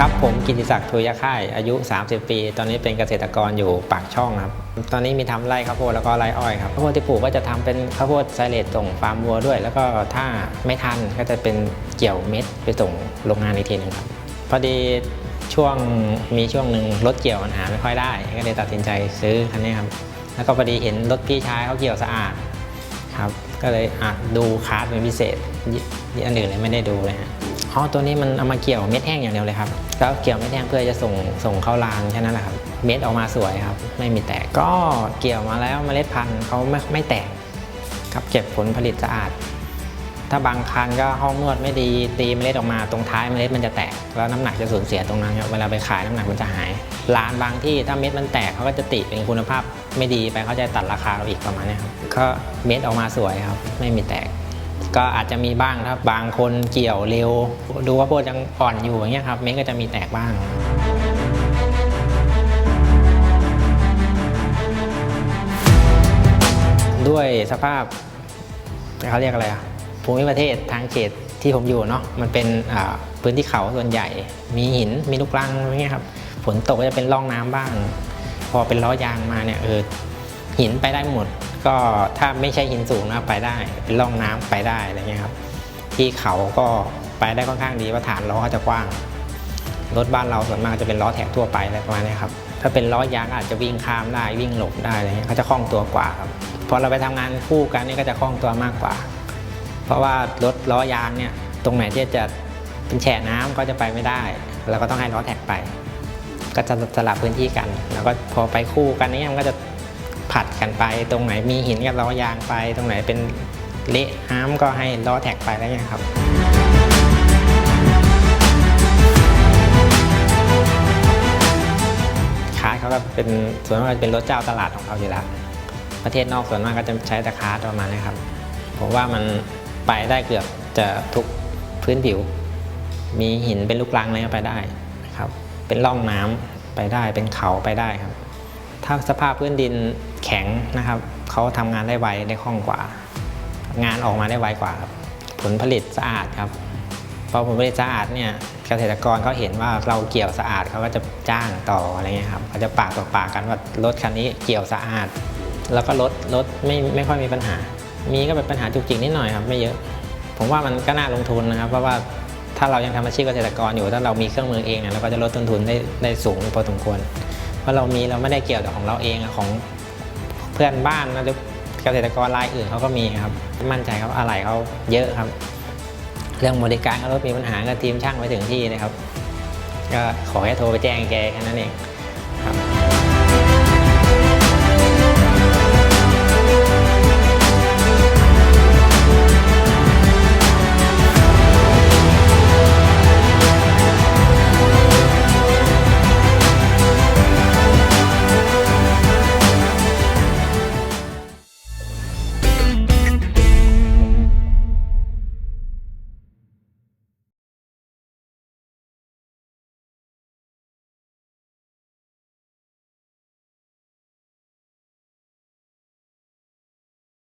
ครับผมกิติศักดิ์ทุยค่ายอายุ 30 ปี ตอนนี้เป็นเกษตรกรอยู่ปากช่องครับ ตอนนี้มีทำไร่ข้าวโพดแล้วก็ไร่อ้อยครับข้าวโพดที่ปลูกก็จะทำเป็นข้าวโพดไซเลตส่งฟาร์มวัวด้วย แล้วก็ถ้าไม่ทันก็จะเป็นเกี่ยวเม็ดไปส่งโรงงานอีกทีหนึงครับพอดีช่วงมีช่วงหนึ่งรถเกี่ยวมันหาไม่ค่อยได้ ก็เลยตัดสินใจซื้อคันนี้ครับแล้วก็พอดีเห็นรถพี่ชายเขาเกี่ยวสะอาดครับก็เลยอะดูคาร์ดเป็นพิเศษอันอื่นเลยไม่ได้ดูเลยฮะ อ๋อตัวนี้มันเอามาเกี่ยวเม็ดแห้งอย่างเดียวเลยครับแล้วเกี่ยวเม็ดแห้งเพื่อจะส่งส่งเข้ารางแค่นั้นแหละครับเม็ดออกมาสวยครับไม่มีแตกก็เกี่ยวมาแล้วเมล็ดพันธุ์เขาไม่ไม่แตกครับเก็บผลผลิตสะอาด ถ้าบางคันก็ห้องนวดไม่ดีตีเมล็ดออกมาตรงท้ายเมล็ดมันจะแตก แล้วน้ำหนักจะสูญเสียตรงนั้นครับเวลาไปขายน้ำหนักมันจะหายร้านบางที่ถ้าเม็ดมันแตกเขาก็จะติเป็นคุณภาพไม่ดีไปเขาจะตัดราคาเราอีกประมาณนี้ครับก็เม็ดออกมาสวยครับไม่มีแตก ก็อาจจะมีบ้างครับบางคนเกี่ยวเร็ว ดูว่าโพดยังอ่อนอยู่อย่างเงี้ยครับเม็ดก็จะมีแตกบ้างด้วยสภาพเขาเรียกอะไรอะภูมิประเทศทางเขตที่ผมอยู่เนาะมันเป็นพื้นที่เขาส่วนใหญ่ มีหินมีลูกรังอะไรเงี้ยครับฝนตกก็จะเป็นร่องน้ำบ้าง พอเป็นล้อยางมาเนี่ยเออหินไปได้หมด ก็ถ้าไม่ใช่หินสูงนะไปได้ เป็นร่องน้ำไปได้อะไรเงี้ยครับ ที่เขาก็ไปได้ค่อนข้างดีว่าฐานล้อเขาจะกว้าง รถบ้านเราส่วนมากจะเป็นล้อแท็กทั่วไปอะไรประมาณนี้ครับ ถ้าเป็นล้อยางอาจจะวิ่งข้ามได้วิ่งหลบได้อะไรเงี้ยเขาจะคล่องตัวกว่าครับ พอเราไปทำงานคู่กันนี่ก็จะคล่องตัวมากกว่า เพราะว่ารถล้อยางเนี่ยตรงไหนที่จะเป็นแฉะน้ำก็จะไปไม่ได้ เราก็ต้องให้ล้อแท็กไป ก็จะสลับพื้นที่กัน แล้วก็พอไปคู่กันนี่มันก็จะ ผัดกันไป ตรงไหนมีหินกับล้อยางไป ตรงไหนเป็นเละน้ำก็ให้ล้อแท็กไปแล้วเนี่ยครับคาร์ดเขาก็เป็นส่วนมากจะเป็นรถเจ้าตลาดของเขาอยู่แล้วประเทศนอกส่วนมากก็จะใช้แต่คาร์ดประมาณนี้ครับผมว่ามันไปได้เกือบจะทุกพื้นผิว มีหินเป็นลูกรังอะไรก็ไปได้ครับ เป็นร่องน้ำไปได้เป็นเขาไปได้ครับ ถ้าสภาพพื้นดินแข็งนะครับเขาทำงานได้ไวได้คล่องกว่า งานออกมาได้ไวกว่าครับผลผลิตสะอาดครับพอผลผลิตสะอาดเนี่ยเกษตรกรเขาเห็นว่าเราเกี่ยวสะอาดเขาก็จะจ้างต่ออะไรเงี้ยครับเขาจะปากต่อปากกันว่ารถคันนี้เกี่ยวสะอาด แล้วก็รถรถไม่ไม่ค่อยมีปัญหา มีก็เป็นปัญหาจุกจิกนิดหน่อยครับไม่เยอะ ผมว่ามันก็น่าลงทุนนะครับ เพราะว่าถ้าเรายังทำอาชีพเกษตรกรอยู่ถ้าเรามีเครื่องมือเองเนี่ยเราก็จะลดต้นทุนได้ได้สูงพอสมควร ราะเรามีเราไม่ได้เกี่ยวแต่ของเราเองของเพื่อนบ้านนะหรือเกษตรกรรายอื่นเขาก็มีครับ มั่นใจครับอะไรเขาเยอะครับ เรื่องบริการก็รถมีปัญหาก็ทีมช่างไปถึงที่นะครับ ก็ขอให้โทรไปแจ้งแกแค่นั้นเอง